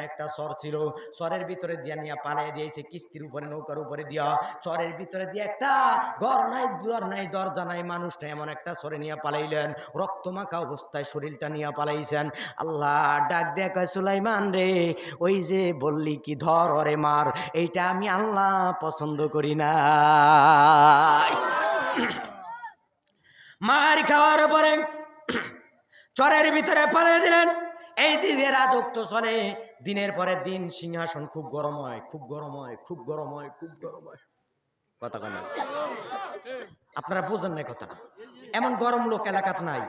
একটা চর ছিল। চরের ভিতরে দিয়া নিয়ে পালিয়ে দিয়েছে, কিস্তির উপরে, নৌকার উপরে দিয়া। চরের ভিতরে দিয়ে একটা ঘর নাই, দুয়ার নাই, দরজা নাই মানুষ নাই এমন একটা চরে নিয়ে পালাইলেন। রক্তমাখা অবস্থায় শরীরটা নিয়ে পালাইছেন। আল্লাহ ডাক দেখা সুলাইমান রে, ওই যে বললি কি ধর অরে মার, এইটা আমি আল্লাহ পছন্দ করি না মার খাওয়ার পরে চরের ভিতরে পালিয়ে দিলেন। এই দিনে রাজত্ব চলে দিনের পরে দিন সিংহাসন খুব গরম হয়, খুব গরম হয়, খুব গরম হয়, খুব গরম হয়। কথা কেন আপনারা বোঝেন না কথাটা। এমন গরম লোক এলাকাত নাই।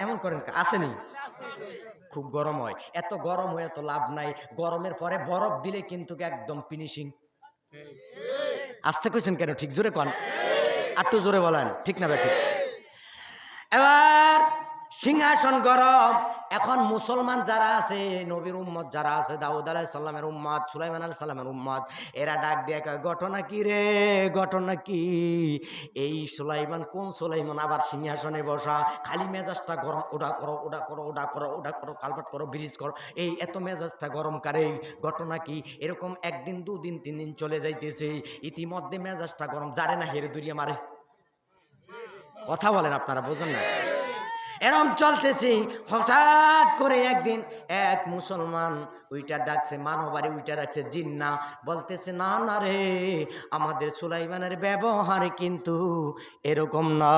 এমন করেন আসেনি? খুব গরম হয়। এত গরম হয়ে এত লাভ নাই। গরমের পরে বরফ দিলে কিন্তু একদম ফিনিশিং আসতে কইছেন কেন? ঠিক জোরে কন। আটটু জোরে বলেন। ঠিক না ঠিক এবার সিংহাসন গরম এখন মুসলমান যারা আছে, নবীর উম্মত যারা আছে, দাউদ আলাহ সাল্লামের উম্মত, সুলাইমান আলাহ সাল্লামের উম্মত, এরা ডাক দিয়ে ঘটনা কি রে? ঘটনা কি? এই সুলাইমান, কোন সুলাইমান? আবার সিংহাসনে বসা, খালি মেজাজটা গরম, ওটা করো ওটা করো ওটা করো ওটা করো, কালপাট করো, ব্রিজ করো, এই এত মেজাজটা গরম কারে? ঘটনা কি? এরকম একদিন, দুদিন তিন দিন চলে যাইতেছে, ইতিমধ্যে মেজাজটা গরম জারে না হেরে দুরিয়ে মারে। কথা বলেন আপনারা, বোঝেন না? এরম চলতেছি। হঠাৎ করে একদিন এক মুসলমান ওইটা ডাকছে মানবারে ওইটা ডাকছে, জিন্না বলতেছে, না না রে, আমাদের সুলাইমানের ব্যবহার কিন্তু এরকম না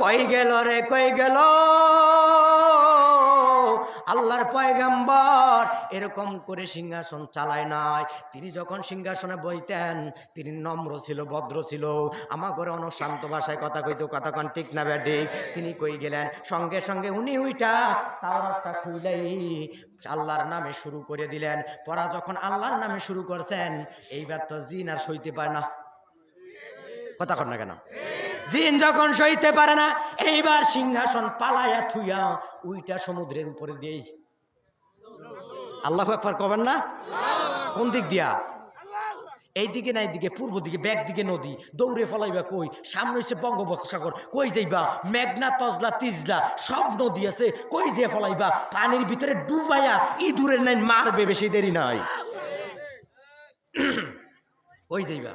কই গেল রে, কই গেল? আল্লাহর পয়গাম্বর এরকম করে সিংহাসন চালায় নাই। তিনি যখন সিংহাসনে বইতেন, তিনি নম্র ছিল, ভদ্র ছিল। আমার ঘরে অনেক শান্ত ভাষায় কথা কইতো, কথা কন ঠিক না ব্যাডিক তিনি কই গেলেন? সঙ্গে সঙ্গে উনি উইটা তাওরাতটা খুইলাই আল্লাহর নামে শুরু করে দিলেন। পড়া যখন আল্লাহর নামে শুরু করছেন, এইবার তো জিন আর সইতে পায় না। কথা কর না কেন? জিন যখন সইতে পারে না, এইবার সিংহাসন পালায়া থুইয়া উইটা সমুদ্রের উপরে দিয়েই আল্লাহ একবার কবেন না? কোন দিক দিয়া? এই দিকে না এইদিকে পূর্ব দিকে, ব্যাক দিকে নদী। দৌড়ে ফলাইবা কই? সামনে হচ্ছে বঙ্গোপসাগর। কই যাইবা? মেঘনা, তজলা, তিজলা, সব নদী আছে। কই যে ফলাইবা পানির ভিতরে ডুবাইয়া ইঁদুরের নাই মারবে বেশি দেরি নাই। কই যাইবা?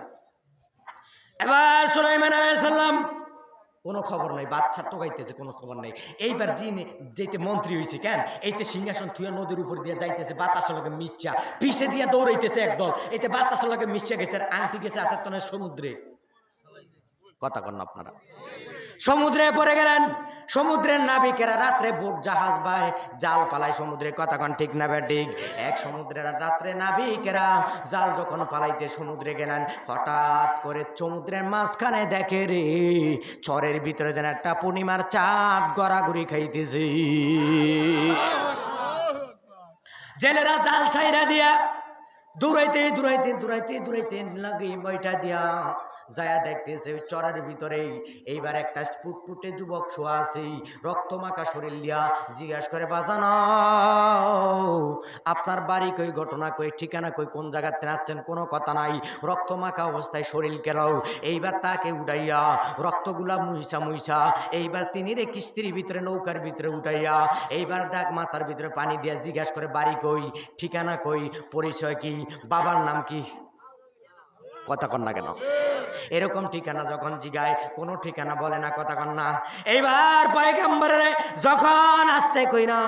এবার সুলাইমান আলাইসাল্লাম কোনো খবর নাই, বাচ্চা টোকাইতেছে কোনো খবর নাই। এইবার জিনে যেতে মন্ত্রী হয়েছে কেন? এইতে সিংহাসন থুয়া নদীর উপর দিয়ে যাইতেছে, বাতাসের লগে মিচ্ছা পিছে দিয়ে দৌড়াইতেছে একদল এতে বাতাসের লগে মিশা গেছে, আর আংটি গেছে হাতের সমুদ্রে। কথা কন আপনারা। সমুদ্রে পড়ে গেলেন। সমুদ্রের নাবিকেরা রাত্রে বোট জাহাজ বায় জাল পালায়। সমুদ্রে কতক্ষণ ঠিক না ঠিক? এক সমুদ্রের রাত্রে নাবিকেরা জাল যখন পালাইতে সমুদ্রে গেলেন, হঠাৎ করে সমুদ্রের মাঝখানে দেখে রে, চরের ভিতরে যেন একটা পূর্ণিমার চাঁদ গড়াগড়ি খাইতেছি। জেলেরা জাল ছাইরা দিয়া দূরাইতে দূরাইতে দূরাইতে দূরাইতে লাগে বইটা দিয়া যায়া দেখতেছে চড়ার ভিতরে এইবার একটা ফুটফুটে যুবক শোয়া আছে রক্ত মাখা শরীর লিয়া জিজ্ঞাসা করে, বাজানো, আপনার বাড়ি কই, ঘটনা কই, ঠিকানা কই, কোন জায়গাতে নাচ্ছেন, কোনো কথা নাই রক্ত মাখা অবস্থায় শরীর কেরাও এইবার তাকে উঠাইয়া, রক্তগুলা মুইসা মুইসা, এইবার তিনি রে কিস্তির ভিতরে, নৌকার ভিতরে উঠাইয়া, এইবার ডাক মাথার ভিতরে পানি দিয়া জিজ্ঞাসা করে, বাড়ি কই, ঠিকানা কই, পরিচয় কি, বাবার নাম কি? কথা কন না কেন। এরকম ঠিকানা যখন জিগায়, কোনো ঠিকানা বলে না কথা কন না। এইবার পয়গাম্বরের যখন আসতে কই না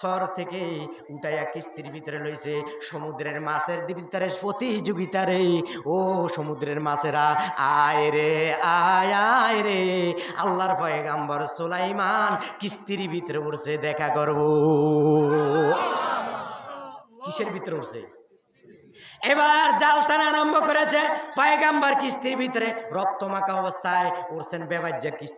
সর থেকে উঠাইয়া কিস্তির ভিতরে লইছে, সমুদ্রের মাছের ভিতরে প্রতিযোগিতা রে ও সমুদ্রের মাছেরা, আয় রে, আয় আয় রে। আল্লাহর পয়গাম্বর সুলাইমান কিস্তির ভিতরে উঠছে, দেখা করব। কিসের ভিতরে উঠছে? এবার জাল টানা আরম্ভ করেছে পায়গাম্বার কিস্তির ভিতরে রক্তমাখা অবস্থায় উড়ছেন বেবাজ্যের কিস্তি।